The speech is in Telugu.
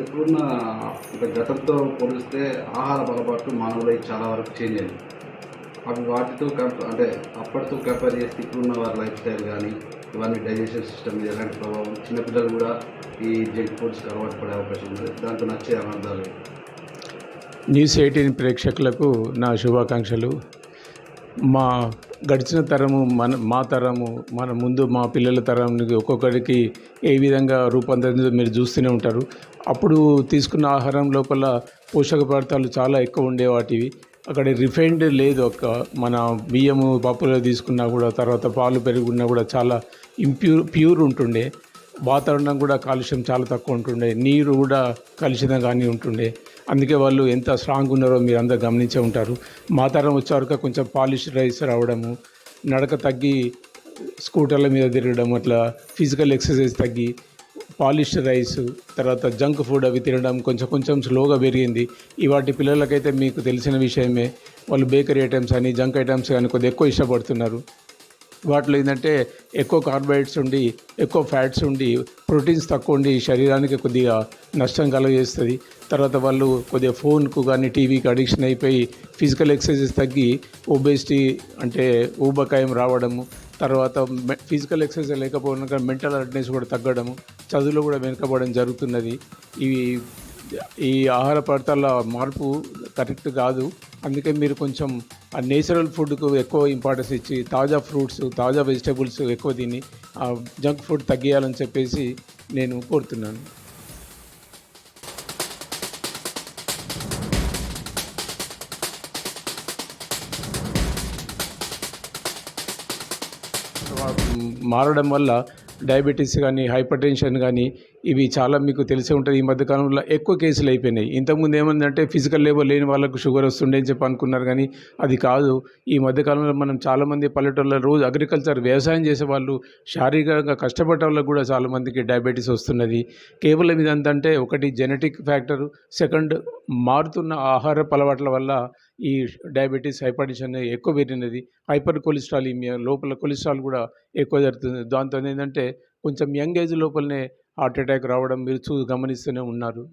ఇప్పుడున్న గతంతో పోలిస్తే ఆహార అలవాట్లు మానవులై చాలా వరకు చేంజ్ అయింది. అవి వాటితో కంప అంటే అప్పటితో కంపేర్ చేస్తే ఇప్పుడున్న వారి లైఫ్ స్టైల్ కానీ ఇవన్నీ డైజెషన్ సిస్టమ్ మీద ఎలాంటి ప్రభావం? చిన్నపిల్లలు కూడా ఈ జంక్ ఫుడ్స్కి అలవాటు పడే అవకాశం ఉంది. దాంతో నచ్చే అనర్థాలు న్యూస్ ఎయిటీన్ ప్రేక్షకులకు నా శుభాకాంక్షలు. మా గడిచిన తరము మన మా తరము మన ముందు మా పిల్లల తరానికి ఒక్కొక్కరికి ఏ విధంగా రూపొందిందో మీరు చూస్తూనే ఉంటారు. అప్పుడు తీసుకున్న ఆహారం లోపల పోషక పదార్థాలు చాలా ఎక్కువ ఉండే వాటివి అక్కడ రిఫైన్డ్ లేదు ఒక మన బియ్యము పప్పులో తీసుకున్నా కూడా తర్వాత పాలు పెరుగున్నా కూడా చాలా ఇంప్యూర్ ప్యూర్ ఉంటుండే. వాతావరణం కూడా కాలుష్యం చాలా తక్కువ ఉంటుండే. నీరు కూడా కలుషితంగానే ఉంటుండే. అందుకే వాళ్ళు ఎంత స్ట్రాంగ్ ఉన్నారో మీరు అందరు గమనించే ఉంటారు. మా తరం వచ్చేవరకు కొంచెం పాలిష్ రైస్ రావడము నడక తగ్గి స్కూటర్ల మీద తిరగడం అట్లా ఫిజికల్ ఎక్సర్సైజ్ తగ్గి పాలిష్ రైస్ తర్వాత జంక్ ఫుడ్ అవి తినడం కొంచెం కొంచెం స్లోగా పెరిగింది. ఇవాటి పిల్లలకైతే మీకు తెలిసిన విషయమే వాళ్ళు బేకరీ ఐటమ్స్ అని జంక్ ఐటమ్స్ కానీ కొద్దిగా ఎక్కువ ఇష్టపడుతున్నారు. వాటిలో ఏంటంటే ఎక్కువ కార్బోహైడ్రేట్స్ ఉండి ఎక్కువ ఫ్యాట్స్ ఉండి ప్రోటీన్స్ తక్కువ ఉండి శరీరానికి కొద్దిగా నష్టం కలుగజేస్తుంది. తర్వాత వాళ్ళు కొద్దిగా ఫోన్కు కానీ టీవీకి అడిక్షన్ అయిపోయి ఫిజికల్ ఎక్సర్సైజెస్ తగ్గి ఒబేసిటీ అంటే ఊబకాయం రావడము తర్వాత ఫిజికల్ ఎక్సర్సైజ్ లేకపోవడం కానీ మెంటల్ అలర్ట్నెస్ కూడా తగ్గడము చదువులో కూడా వెనుకబడడం జరుగుతున్నది. ఇవి ఈ ఆహార పదార్థాల మార్పు కరెక్ట్ కాదు. అందుకే మీరు కొంచెం ఆ నేచురల్ ఫుడ్కు ఎక్కువ ఇంపార్టెన్స్ ఇచ్చి తాజా ఫ్రూట్స్ తాజా వెజిటేబుల్స్ ఎక్కువ తిని ఆ జంక్ ఫుడ్ తగ్గియాలని చెప్పేసి నేను కోరుతున్నాను. మారడం వల్ల డయాబెటీస్ కానీ హైపర్ టెన్షన్ కానీ ఇవి చాలా మీకు తెలిసే ఉంటుంది. ఈ మధ్యకాలంలో ఎక్కువ కేసులు అయిపోయినాయి. ఇంతకుముందు ఏమందంటే ఫిజికల్ లేబర్ లేని వాళ్ళకు షుగర్ వస్తుండే అని చెప్పి అనుకున్నారు కానీ అది కాదు. ఈ మధ్యకాలంలో మనం చాలామంది పల్లెటూళ్ళలో రోజు అగ్రికల్చర్ వ్యవసాయం చేసే వాళ్ళు శారీరకంగా కష్టపడే వాళ్ళకు కూడా చాలామందికి డయాబెటీస్ వస్తున్నది. కేవలం ఇదంతంటే ఒకటి జెనెటిక్ ఫ్యాక్టర్. సెకండ్ మారుతున్న ఆహార అలవాట్ల వల్ల ఈ డయాబెటీస్ హైపర్ టెన్షన్ ఎక్కువ పెరిగినది. హైపర్ కొలెస్ట్రాలిమియా లోపల కొలెస్ట్రాల్ కూడా ఎక్కువ జరుగుతుంది. దాంతో ఏంటంటే కొంచెం యంగ్ ఏజ్ లోపలనే హార్ట్ అటాక్ రావడం మీరు చూ గమనిస్తూనే ఉన్నారు.